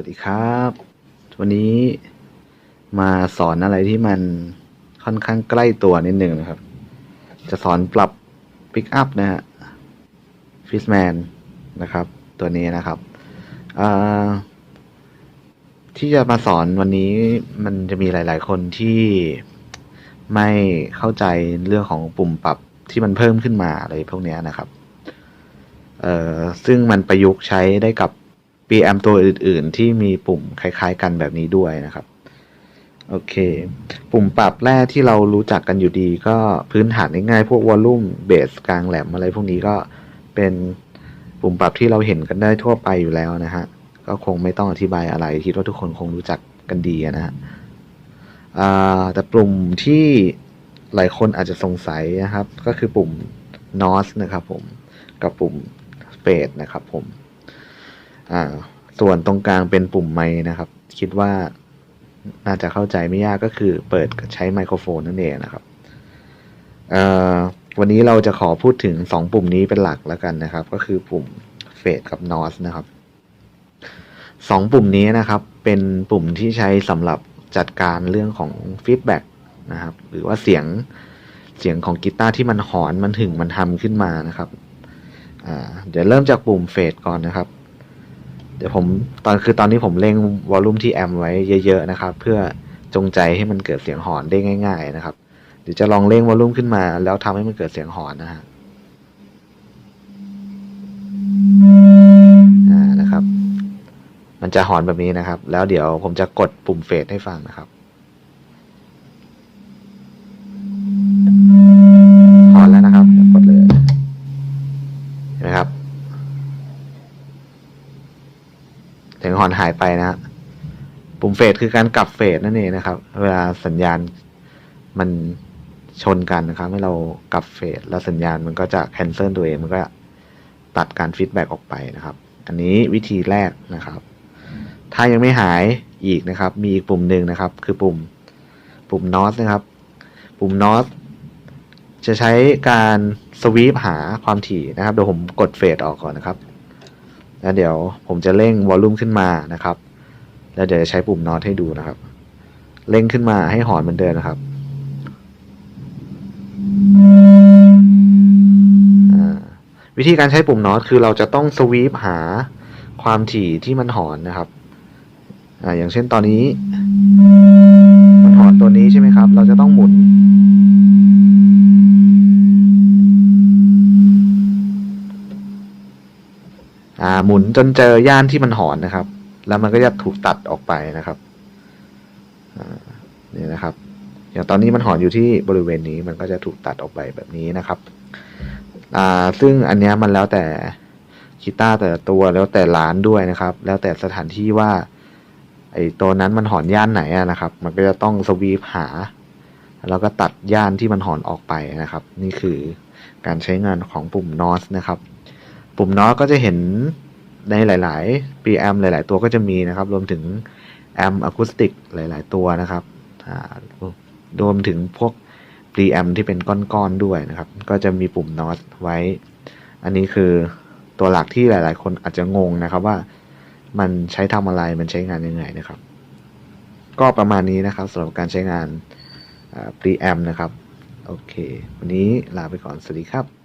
วัสดีครับ วันนี้มาสอนอะไรที่มันค่อนข้างใกล้ตัวนิดหนึ่งนะครับ จะสอนปรับ Pick up นะฮะ Fishman นะครับ ตัวนี้นะครับที่จะมาสอนวันนี้มันจะมีหลาย ๆ คนที่ไม่เข้าใจเรื่องของปุ่มปรับที่มันเพิ่มขึ้นมาอะไรพวกเนี้ยนะครับ เอ่อซึ่งมันประยุกต์ใช้ได้กับ PM ตัวอื่น ๆ ที่มีปุ่มคล้าย ๆ กันแบบนี้ด้วยนะครับ โอเค ปุ่มปรับแรกที่เรารู้จักกันอยู่ดี ก็พื้นฐานง่ายๆพวกวอลลุ่มเบสกลางแหลมอะไรพวกนี้ก็เป็นปุ่มปรับที่เราเห็นกันได้ทั่วไปอยู่แล้วนะฮะ ก็คงไม่ต้องอธิบายอะไรคิดว่าทุกคนคงรู้จักกันดีนะฮะแต่ปุ่มที่หลายคนอาจจะสงสัยนะครับ ก็คือปุ่ม NOS นะครับผม กับปุ่ม Fade นะครับผม อ่าส่วนตรงกลางเป็นปุ่มไมค์นะครับ คิดว่าน่าจะเข้าใจไม่ยากก็คือเปิดใช้ไมโครโฟนนั่นเองนะครับวันนี้เราจะขอพูดถึงสองปุ่มนี้เป็นหลักแล้วกันนะครับ ก็คือปุ่ม Fade กับ NOS นะครับสองปุ่มนี้นะครับ เป็นปุ่มที่ใช้สำหรับจัดการเรื่องของฟีดแบ็กนะครับ หรือว่าเสียงเสียงของกีตาร์ที่มันหอนมันถึงมันทำขึ้นมานะครับเดี๋ยวเริ่มจากปุ่ม Fade ก่อนนะครับ เดี๋ยวผมตอนคือตอนนี้ผมเร่งวอลลุ่มที่แอมไว้เยอะๆนะครับ เพื่อจงใจให้มันเกิดเสียงหอนได้ง่าย ๆ นะครับ เดี๋ยวจะลองเร่งวอลลุ่มขึ้นมา แล้วทำให้มันเกิดเสียงหอนนะฮะอ่านะครับ มันจะหอนแบบนี้นะครับ แล้วเดี๋ยวผมจะกดปุ่มเฟดให้ฟังนะครับ สียงหอนหายไปนะฮะปุ่มเฟดคือการกลับเฟดนั่นเองนะครับ เวลาสัญญาณมันชนกันนะครับให้เรากลับเฟดแล้วสัญญาณมันก็จะแคนเซิลตัวเองมันก็ตัดการฟีดแบ็ออกไปนะครับ อันนี้วิธีแรกนะครับ ถ้ายังไม่หายอีกนะครับ มีอีกปุ่มหนึ่งนะครับ คือปุ่มปุ่ม NOS นะครับ ปุ่ม NOS จะใช้การสวีปหาความถี่นะครับเดี๋ยวผมกดเฟดออกก่อนนะครับ แล้วเดี๋ยวผมจะเร่งวอลลุ่มขึ้นมานะครับ แล้วเดี๋ยวจะใช้ปุ่มน็อตให้ดูนะครับ เร่งขึ้นมาให้หอนเหมือนเดิมนะครับอ่าวิธีการใช้ปุ่มน็อตคือเราจะต้องสวีปหาความถี่ที่มันหอนนะครับ อ่าอย่างเช่นตอนนี้ อ่าหมุนจนเจอย่านที่มันหอนนะครับ แล้วมันก็จะถูกตัดออกไปนะครับนี่นะครับ อย่างตอนนี้มันหอนอยู่ที่บริเวณนี้มันก็จะถูกตัดออกไปแบบนี้นะครับอ่าซึ่งอันนี้มันแล้วแต่กีตาร์แต่ละตัวแล้วแต่ร้านด้วยนะครับ แล้วแต่สถานที่ว่าไอ้ตัวนั้นมันหอนย่านไหนอะนะครับ มันก็จะต้องสวีปหา แล้วก็ตัดย่านที่มันหอนออกไปนะครับ นี่คือการใช้งานของปุ่ม NOS นะครับ ปุ่ม NOS ก็จะเห็นในหลายๆ preamp หลาย ๆ ตัวก็จะมีนะครับ รวมถึงแอมอะคูสติกหลาย ๆ ตัวนะครับรวมถึงพวก preamp ที่เป็นก้อน ๆ ด้วยนะครับ ก็จะมีปุ่ม NOS ไว้ อันนี้คือตัวหลักที่หลาย ๆ คนอาจจะงงนะครับว่ามันใช้ทำอะไรมันใช้งานยังไงนะครับ ก็ประมาณนี้นะครับสำหรับการใช้งาน preamp นะครับ โอเค วันนี้ลาไปก่อน สวัสดีครับ